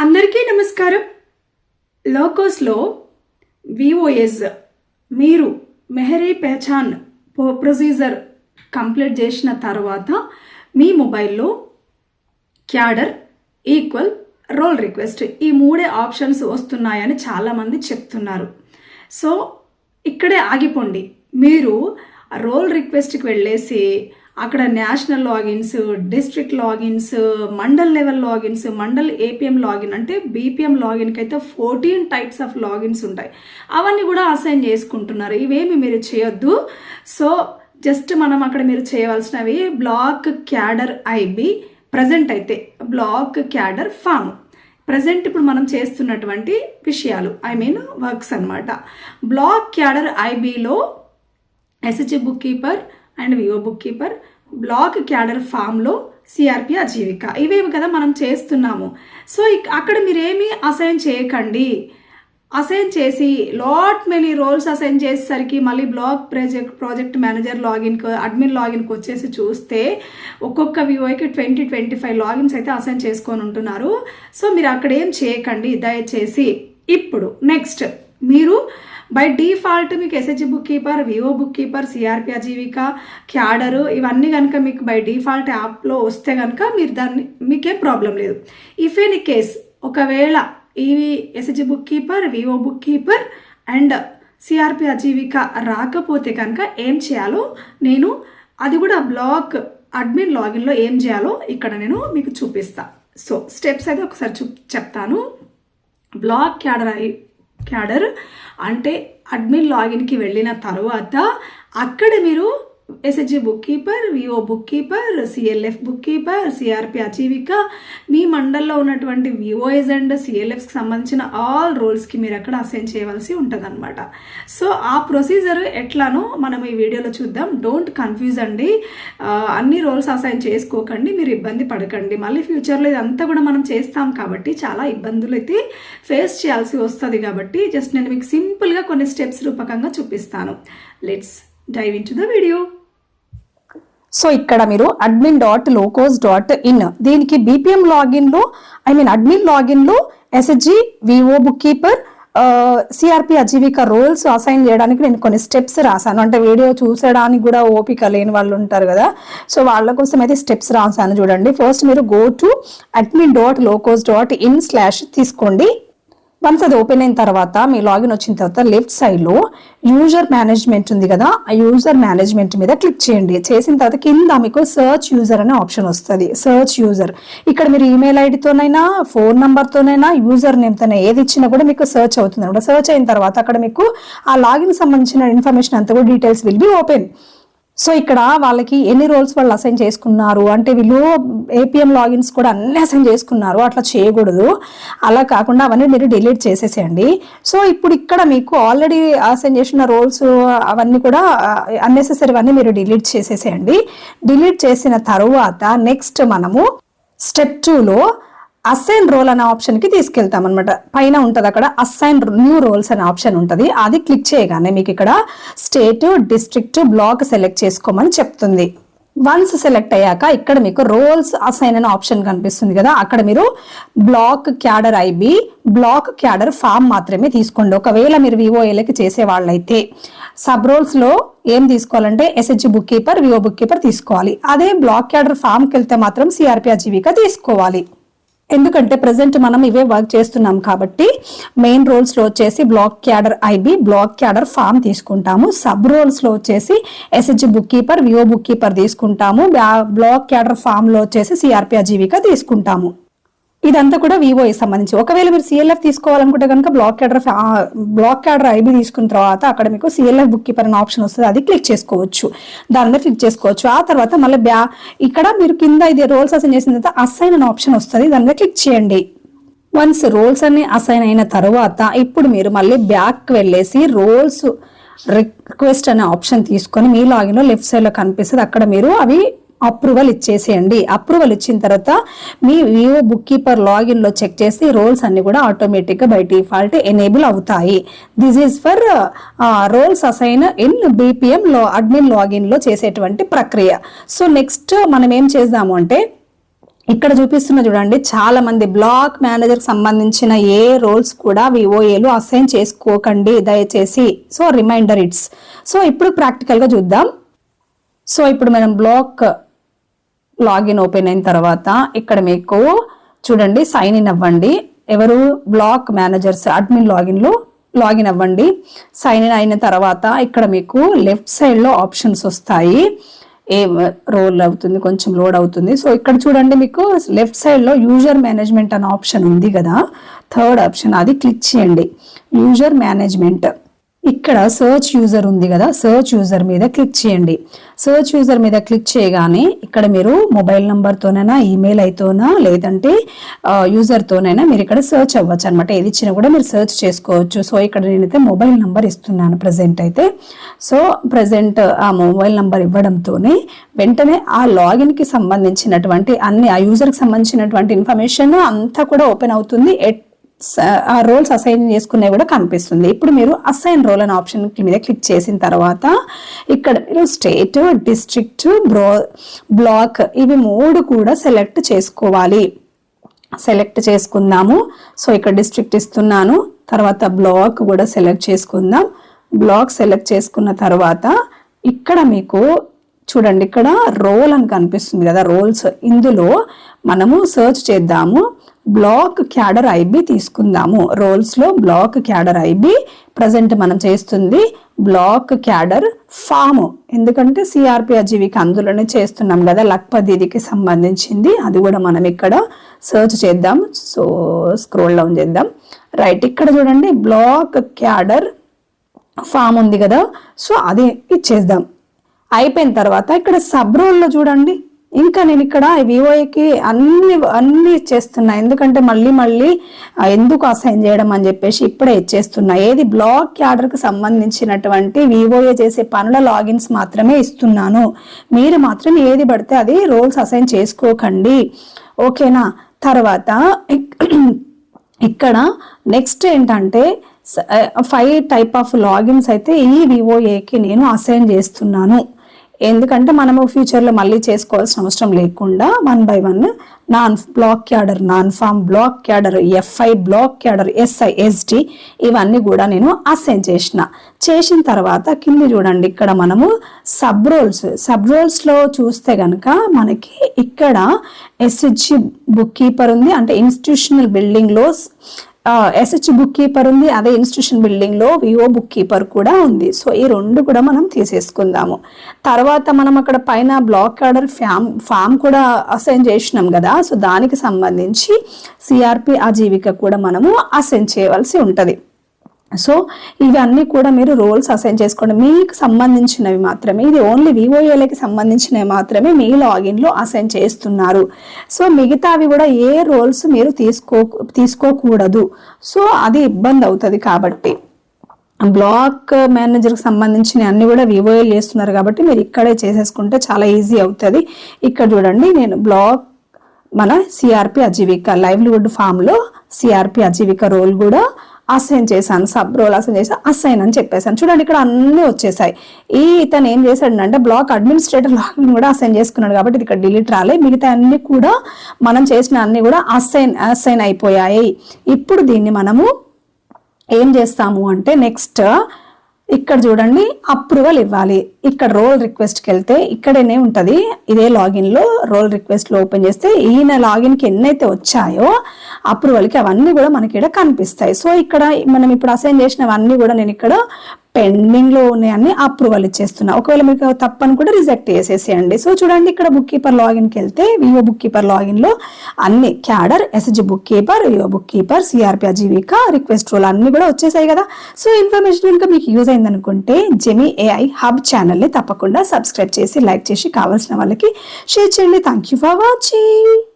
అందరికీ నమస్కారం. లోకోస్లో విఓఎస్ మీరు మెహరీ పెహచాన్ ప్రొసీజర్ కంప్లీట్ చేసిన తర్వాత మీ మొబైల్లో క్యాడర్ ఈక్వల్ రోల్ రిక్వెస్ట్ ఈ మూడే ఆప్షన్స్ వస్తున్నాయని చాలామంది చెప్తున్నారు. సో ఇక్కడే ఆగిపోండి. మీరు రోల్ రిక్వెస్ట్కి వెళ్ళేసి అక్కడ national logins district logins mandal level logins mandal APM login అంటే బీపీఎం లాగిన్కి అయితే ఫోర్టీన్ టైప్స్ ఆఫ్ లాగిన్స్ ఉంటాయి. అవన్నీ కూడా అసైన్ చేసుకుంటున్నారు. ఇవేమి మీరు చేయొద్దు. సో జస్ట్ మనం అక్కడ మీరు చేయవలసినవి బ్లాక్ క్యాడర్ ఐబి ప్రజెంట్ అయితే బ్లాక్ క్యాడర్ ఫామ్. ప్రజెంట్ ఇప్పుడు మనం చేస్తున్నటువంటి విషయాలు ఐ మీన్ వర్క్స్ అన్నమాట. Block cadre ఐబీలో SH book keeper and VO book keeper block cadre ఫామ్లో సిఆర్పి అజీవిక ఇవేవి కదా మనం చేస్తున్నాము. సో ఇక్- అక్కడ మీరేమీ అసైన్ చేయకండి. అసైన్ చేసి లాట్ మెనీ రోల్స్ అసైన్ చేసేసరికి మళ్ళీ black project project manager లాగిన్కి admin లాగిన్కి వచ్చేసి చూస్తే ఒక్కొక్క వివోకి ట్వంటీ ట్వంటీ ఫైవ్ లాగిన్స్ అయితే అసైన్ చేసుకొని ఉంటున్నారు. సో మీరు అక్కడ ఏం చేయకండి. దయచేసి ఇప్పుడు నెక్స్ట్ మీరు బై డిఫాల్ట్ మీకు SH book keeper VO book keeper CRP Ajeevika cadre ఇవన్నీ కనుక మీకు బై డిఫాల్ట్ యాప్లో వస్తే కనుక మీరు దాన్ని మీకేం ప్రాబ్లం లేదు. ఇఫ్ ఎనీ కేస్ ఒకవేళ ఇవి SH book keeper VO book keeper and CRP Ajeevika రాకపోతే కనుక ఏం చేయాలో నేను అది కూడా బ్లాక్ అడ్మిన్ లాగిన్లో ఏం చేయాలో ఇక్కడ నేను మీకు చూపిస్తాను సో స్టెప్స్ అయితే ఒకసారి చూ చెప్తాను. బ్లాక్ క్యాడర్ అయి క్యాడర్ అంటే అడ్మిన్ లాగిన్కి వెళ్ళిన తర్వాత అక్కడ మీరు SHG book keeper VO book keeper CLF book keeper CRP Ajeevika మీ మండల్లో ఉన్నటువంటి విఓఎస్ అండ్ సిఎల్ఎఫ్కి సంబంధించిన ఆల్ రోల్స్కి మీరు అక్కడ అసైన్ చేయవలసి ఉంటుందన్నమాట. సో ఆ ప్రొసీజర్ ఎట్లానో మనం ఈ వీడియోలో చూద్దాం. డోంట్ కన్ఫ్యూజ్ అండి. అన్ని రోల్స్ అసైన్ చేసుకోకండి. మీరు ఇబ్బంది పడకండి. మళ్ళీ ఫ్యూచర్లో ఇదంతా కూడా మనం చేస్తాం కాబట్టి చాలా ఇబ్బందులు అయితే ఫేస్ చేయాల్సి వస్తుంది కాబట్టి జస్ట్ నేను మీకు సింపుల్గా కొన్ని స్టెప్స్ రూపకంగా చూపిస్తాను. Let's dive into the video so ఇక్కడ మీరు admin dot LokOS dot in దీనికి బీపీఎం లాగిన్లో I mean admin లాగిన్లో SG VO book keeper CRP Ajeevika roles assign చేయడానికి నేను కొన్ని స్టెప్స్ రాశాను. అంటే వీడియో చూసడానికి కూడా ఓపిక లేని వాళ్ళు ఉంటారు కదా. సో వాళ్ళ కోసం అయితే స్టెప్స్ రాశాను చూడండి. ఫస్ట్ మీరు go to admin dot LokOS dot in slash తీసుకోండి. వన్స్ అది ఓపెన్ అయిన తర్వాత మీ లాగిన్ వచ్చిన తర్వాత లెఫ్ట్ సైడ్లో యూజర్ మేనేజ్మెంట్ ఉంది కదా ఆ యూజర్ మేనేజ్మెంట్ మీద క్లిక్ చేయండి. చేసిన తర్వాత కింద మీకు సర్చ్ యూజర్ అనే ఆప్షన్ వస్తుంది. సర్చ్ యూజర్ ఇక్కడ మీరు ఈమెయిల్ ఐడితోనైనా ఫోన్ నెంబర్తోనైనా యూజర్ నేమ్తోనే ఏది ఇచ్చినా కూడా మీకు సర్చ్ అవుతుంది. అనమాట సర్చ్ అయిన తర్వాత అక్కడ మీకు ఆ లాగిన్ సంబంధించిన ఇన్ఫర్మేషన్ అంతా కూడా details will be open so ఇక్కడ వాళ్ళకి ఎన్ని రోల్స్ వాళ్ళు అసైన్ చేసుకున్నారు? అంటే వీళ్ళు ఏపీఎం లాగిన్స్ కూడా అన్ని అసైన్ చేసుకున్నారు. అట్లా చేయకూడదు. అలా కాకుండా అవన్నీ మీరు డిలీట్ చేసేసేయండి. సో ఇప్పుడు ఇక్కడ మీకు ఆల్రెడీ అసైన్ చేసిన రోల్స్ అవన్నీ కూడా అన్నెసెసరీ అన్నీ మీరు డిలీట్ చేసేసేయండి. డిలీట్ చేసిన తర్వాత నెక్స్ట్ మనము స్టెప్ టూలో అసైన్ రోల్ అనే ఆప్షన్కి తీసుకెళ్తాం అనమాట పైన ఉంటుంది అక్కడ అసైన్ న్యూ రోల్స్ అనే ఆప్షన్ ఉంటుంది. అది క్లిక్ చేయగానే మీకు ఇక్కడ స్టేట్ డిస్ట్రిక్ట్ బ్లాక్ సెలెక్ట్ చేసుకోమని చెప్తుంది. వన్స్ సెలెక్ట్ అయ్యాక ఇక్కడ మీకు రోల్స్ అసైన్ అనే ఆప్షన్ కనిపిస్తుంది కదా అక్కడ మీరు block cadre IB block cadre form మాత్రమే తీసుకోండి. ఒకవేళ మీరు వివోఏలకి చేసే వాళ్ళైతే సబ్ రోల్స్లో ఏం తీసుకోవాలంటే SH book keeper VO book keeper తీసుకోవాలి. అదే బ్లాక్ క్యాడర్ ఫామ్కి వెళ్తే మాత్రం సిఆర్పి అజీవిక తీసుకోవాలి. ఎందుకంటే ప్రజెంట్ మనం ఇవే వర్క్ చేస్తున్నాం కాబట్టి మెయిన్ రోల్స్లో వచ్చేసి block cadre IB block cadre form తీసుకుంటాము. సబ్ రోల్స్లో వచ్చేసి SH book keeper VO book keeper తీసుకుంటాము. బ్లాక్ క్యాడర్ ఫామ్లో వచ్చేసి సిఆర్పి అజీవిక తీసుకుంటాము. ఇదంతా కూడా వివోకి సంబంధించి. ఒకవేళ మీరు సిఎల్ఎఫ్ తీసుకోవాలనుకుంటే కనుక block cadre block cadre IB తీసుకున్న తర్వాత అక్కడ మీకు సిఎల్ఎఫ్ బుక్ కీపర్ అనే ఆప్షన్ వస్తుంది. అది క్లిక్ చేసుకోవచ్చు. దాని మీద క్లిక్ చేసుకోవచ్చు. ఆ తర్వాత మళ్ళీ బ్యా ఇక్కడ మీరు కింద ఇది రోల్స్ అసైన్ చేసిన తర్వాత అసైన్ అనే ఆప్షన్ వస్తుంది. దాని మీద క్లిక్ చేయండి. వన్స్ రోల్స్ అన్ని అసైన్ అయిన తర్వాత ఇప్పుడు మీరు మళ్ళీ బ్యాక్ వెళ్ళేసి రోల్స్ రిక్వెస్ట్ అనే ఆప్షన్ తీసుకొని మీ లాగిన్లో లెఫ్ట్ సైడ్లో కనిపిస్తుంది. అక్కడ మీరు అవి అప్రూవల్ ఇచ్చేసేయండి. అప్రూవల్ ఇచ్చిన తర్వాత మీ వివో బుక్ కీపర్ లాగిన్లో చెక్ చేసి రోల్స్ అన్ని కూడా ఆటోమేటిక్గా బై డిఫాల్ట్ ఎనేబుల్ అవుతాయి. This is for roles assign in BPM లో అడ్మిన్ లాగిన్లో చేసేటువంటి ప్రక్రియ. సో నెక్స్ట్ మనం ఏం చేద్దాము అంటే ఇక్కడ చూపిస్తున్న చూడండి చాలా మంది బ్లాక్ మేనేజర్కి సంబంధించిన ఏ రోల్స్ కూడా విఓఏలు అసైన్ చేసుకోకండి దయచేసి. So remainder it's. సో ఇప్పుడు ప్రాక్టికల్గా చూద్దాం. సో ఇప్పుడు మనం బ్లాక్ లాగిన్ ఓపెన్ అయిన తర్వాత ఇక్కడ మీకు చూడండి సైన్ ఇన్ అవ్వండి. ఎవరు బ్లాక్ మేనేజర్స్ అడ్మిన్ లాగిన్లో లాగిన్ అవ్వండి. సైన్ ఇన్ అయిన తర్వాత ఇక్కడ మీకు లెఫ్ట్ సైడ్లో ఆప్షన్స్ వస్తాయి. ఏ రోల్ అవుతుంది కొంచెం లోడ్ అవుతుంది. సో ఇక్కడ చూడండి మీకు లెఫ్ట్ సైడ్లో యూజర్ మేనేజ్మెంట్ అనే ఆప్షన్ ఉంది కదా. థర్డ్ ఆప్షన్ అది క్లిక్ చేయండి. యూజర్ మేనేజ్మెంట్ ఇక్కడ సర్చ్ యూజర్ ఉంది కదా సర్చ్ యూజర్ మీద క్లిక్ చేయండి. సర్చ్ యూజర్ మీద క్లిక్ చేయగానే ఇక్కడ మీరు మొబైల్ నెంబర్తోనైనా ఈమెయిల్ అయితేనా లేదంటే యూజర్తోనైనా మీరు ఇక్కడ సర్చ్ అవ్వచ్చు అనమాట ఏది ఇచ్చినా కూడా మీరు సర్చ్ చేసుకోవచ్చు. సో ఇక్కడ నేనైతే మొబైల్ నెంబర్ ఇస్తున్నాను ప్రజెంట్ అయితే. సో ప్రజెంట్ ఆ మొబైల్ నెంబర్ ఇవ్వడంతోనే వెంటనే ఆ లాగిన్కి సంబంధించినటువంటి అన్ని ఆ యూజర్కి సంబంధించినటువంటి ఇన్ఫర్మేషన్ అంతా కూడా ఓపెన్ అవుతుంది. ఎట్ ఆ రోల్స్ అసైన్ చేసుకునే కూడా కనిపిస్తుంది. ఇప్పుడు మీరు అసైన్ రోల్ అనే ఆప్షన్ మీద క్లిక్ చేసిన తర్వాత ఇక్కడ మీరు స్టేట్ డిస్ట్రిక్ట్ బ్రో బ్లాక్ ఇవి మూడు కూడా సెలెక్ట్ చేసుకోవాలి. సెలెక్ట్ చేసుకుందాము. సో ఇక్కడ డిస్ట్రిక్ట్ ఇస్తున్నాను. తర్వాత బ్లాక్ కూడా సెలెక్ట్ చేసుకుందాం. బ్లాక్ సెలెక్ట్ చేసుకున్న తర్వాత ఇక్కడ మీకు చూడండి ఇక్కడ రోల్ అని కనిపిస్తుంది కదా. రోల్స్ ఇందులో మనము సర్చ్ చేద్దాము. బ్లాక్ క్యాడర్ ఐబి తీసుకుందాము. రోల్స్లో బ్లాక్ క్యాడర్ ఐబి ప్రజెంట్ మనం చేస్తుంది బ్లాక్ క్యాడర్ ఫామ్ ఎందుకంటే సిఆర్పి అజీవికి అందులోనే చేస్తున్నాం కదా లక్పదీదికి సంబంధించింది. అది కూడా మనం ఇక్కడ సర్చ్ చేద్దాం. సో స్క్రోల్ డౌన్ చేద్దాం. రైట్ ఇక్కడ చూడండి బ్లాక్ క్యాడర్ ఫామ్ ఉంది కదా. సో అది ఇచ్చేద్దాం. అయిపోయిన తర్వాత ఇక్కడ సబ్ రోల్లో చూడండి. ఇంకా నేను ఇక్కడ వివోఏకి అన్ని అన్ని ఇచ్చేస్తున్నా ఎందుకంటే మళ్ళీ మళ్ళీ ఎందుకు అసైన్ చేయడం అని చెప్పేసి ఇప్పుడే ఇచ్చేస్తున్నా. ఏది బ్లాక్ ఆర్డర్కి సంబంధించినటువంటి వివోఏ చేసే పనుల లాగిన్స్ మాత్రమే ఇస్తున్నాను. మీరు మాత్రం ఏది పడితే అది రోల్స్ అసైన్ చేసుకోకండి. ఓకేనా? తర్వాత ఇక్కడ నెక్స్ట్ ఏంటంటే ఫైవ్ టైప్ ఆఫ్ లాగిన్స్ అయితే ఈ వివోఏకి నేను అసైన్ చేస్తున్నాను. ఎందుకంటే మనము ఫ్యూచర్లో మళ్ళీ చేసుకోవాల్సిన అవసరం లేకుండా one by one non block cadre non form block cadre FI block cadre SI SD ఇవన్నీ కూడా నేను అసైన్ చేసిన. చేసిన తర్వాత కింద చూడండి ఇక్కడ మనము సబ్ రోల్స్ సబ్ రోల్స్లో చూస్తే కనుక మనకి ఇక్కడ ఎస్హెచ్ బుక్ కీపర్ ఉంది. అంటే ఇన్స్టిట్యూషనల్ బిల్డింగ్లో ఎస్హెచ్ బుక్ కీపర్ ఉంది అదే ఇన్స్టిట్యూషన్ బిల్డింగ్లో వివో బుక్ కీపర్ కూడా ఉంది. సో ఈ రెండు కూడా మనం తీసేసుకుందాము. తర్వాత మనం అక్కడ పైన బ్లాక్ ఆర్డర్ ఫ్యామ్ ఫామ్ కూడా అసైన్ చేసినాం కదా. సో దానికి సంబంధించి సిఆర్పి ఆజీవిక కూడా మనము అసైన్ చేయవలసి ఉంటుంది. సో ఇవన్నీ కూడా మీరు రోల్స్ అసైన్ చేసుకోండి. మీకు సంబంధించినవి మాత్రమే ఇది ఓన్లీ వివోఏలకి సంబంధించినవి మాత్రమే మీ లాగిన్లో అసైన్ చేస్తున్నారు. సో మిగతావి కూడా ఏ రోల్స్ మీరు తీసుకో తీసుకోకూడదు. సో అది ఇబ్బంది అవుతుంది కాబట్టి. బ్లాక్ మేనేజర్కి సంబంధించిన అన్ని కూడా వివోఏలు చేస్తున్నారు కాబట్టి మీరు ఇక్కడే చేసేసుకుంటే చాలా ఈజీ అవుతుంది. ఇక్కడ చూడండి నేను బ్లాక్ మన సిఆర్పి అజీవిక లైవ్లీవుడ్ ఫామ్లో సిఆర్పి అజీవిక రోల్ కూడా అసైన్ చేశాను సబ్ రోల్ అసైన్ చేశాను అసైన్ అని చెప్పేశాను. చూడండి ఇక్కడ అన్నీ వచ్చేసాయి. ఈ ఇతను ఏం చేశాడంటే బ్లాక్ అడ్మినిస్ట్రేటర్ లాగిన్ కూడా అసైన్ చేసుకున్నాడు కాబట్టి ఇది ఇక్కడ డిలీట్ రాలే. మిగతా అన్ని కూడా మనం చేసిన అన్ని కూడా అసైన్ అసైన్ అయిపోయాయి. ఇప్పుడు దీన్ని మనము ఏం చేస్తాము అంటే నెక్స్ట్ ఇక్కడ చూడండి అప్రూవల్ ఇవ్వాలి. ఇక్కడ రోల్ రిక్వెస్ట్కి వెళ్తే ఇక్కడనే ఉంటుంది. ఇదే లాగిన్లో రోల్ రిక్వెస్ట్లో ఓపెన్ చేస్తే ఈయన లాగిన్కి ఎన్నైతే వచ్చాయో అప్రూవల్కి అవన్నీ కూడా మనకి ఇక్కడ కనిపిస్తాయి. సో ఇక్కడ మనం ఇప్పుడు అసైన్ చేసినవన్నీ కూడా నేను ఇక్కడ పెండింగ్లో ఉన్నాయని అప్రూవల్ ఇచ్చేస్తున్నా. ఒకవేళ మీకు తప్పని కూడా రిజెక్ట్ చేసేసేయండి. సో చూడండి ఇక్కడ బుక్ కీపర్ లాగిన్కి వెళ్తే వివో బుక్ కీపర్ లాగిన్లో అన్ని cadre SG book keeper VO book keeper CRP Ajeevika request role అన్ని కూడా వచ్చేసాయి కదా. సో ఇన్ఫర్మేషన్ కనుక మీకు యూజ్ అయిందనుకుంటే జెమి ఏఐ హబ్ ఛానల్ని తప్పకుండా సబ్స్క్రైబ్ చేసి లైక్ చేసి కావాల్సిన వాళ్ళకి షేర్ చేయండి. Thank you for watching